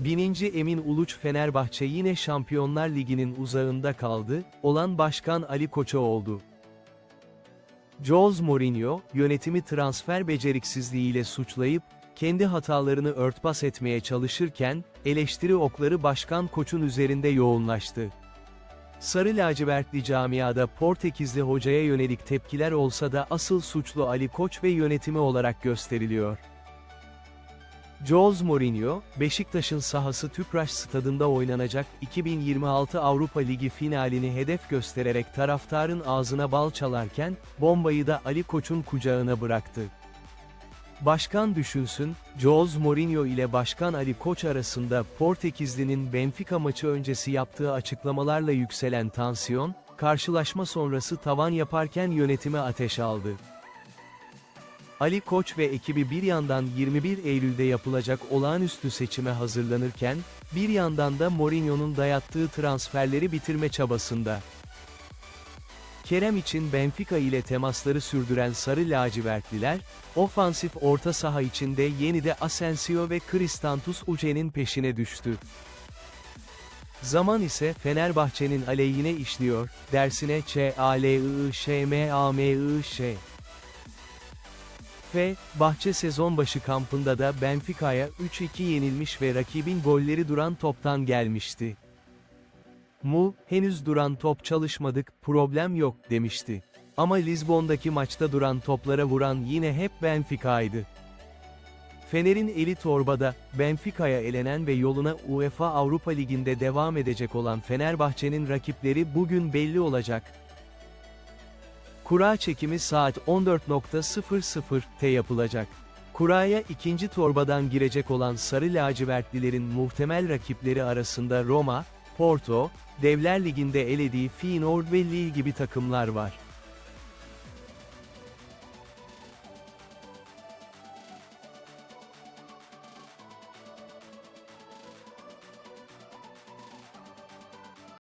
Bininci Emin Uluç Fenerbahçe yine Şampiyonlar Ligi'nin uzağında kaldı, olan başkan Ali Koç'a oldu. Jose Mourinho, yönetimi transfer beceriksizliğiyle suçlayıp, kendi hatalarını örtbas etmeye çalışırken, eleştiri okları Başkan Koç'un üzerinde yoğunlaştı. Sarı lacivertli camiada Portekizli hocaya yönelik tepkiler olsa da asıl suçlu Ali Koç ve yönetimi olarak gösteriliyor. Jose Mourinho, Beşiktaş'ın sahası Tüpraş stadında oynanacak 2026 Avrupa Ligi finalini hedef göstererek taraftarın ağzına bal çalarken, bombayı da Ali Koç'un kucağına bıraktı. Başkan düşünsün, Jose Mourinho ile Başkan Ali Koç arasında Portekizli'nin Benfica maçı öncesi yaptığı açıklamalarla yükselen tansiyon, karşılaşma sonrası tavan yaparken yönetime ateş aldı. Ali Koç ve ekibi bir yandan 21 Eylül'de yapılacak olağanüstü seçime hazırlanırken, bir yandan da Mourinho'nun dayattığı transferleri bitirme çabasında. Kerem için Benfica ile temasları sürdüren Sarı Lacivertliler, ofansif orta saha içinde yeni de Asensio ve Kristantus Uce'nin peşine düştü. Zaman ise Fenerbahçe'nin aleyhine işliyor, dersine Ç-A-L-I-Ş-M-A-M-I-Ş. Bahçe sezon başı kampında da Benfica'ya 3-2 yenilmiş ve rakibin golleri duran toptan gelmişti. Mu, henüz duran top çalışmadık, problem yok, demişti. Ama Lizbon'daki maçta duran toplara vuran yine hep Benfica'ydı. Fener'in eli torbada, Benfica'ya elenen ve yoluna UEFA Avrupa Ligi'nde devam edecek olan Fenerbahçe'nin rakipleri bugün belli olacak. Kura çekimi saat 14.00'te yapılacak. Kuraya ikinci torbadan girecek olan Sarı Lacivertlilerin muhtemel rakipleri arasında Roma, Porto, Devler Ligi'nde elediği Feyenoord ve Lille gibi takımlar var.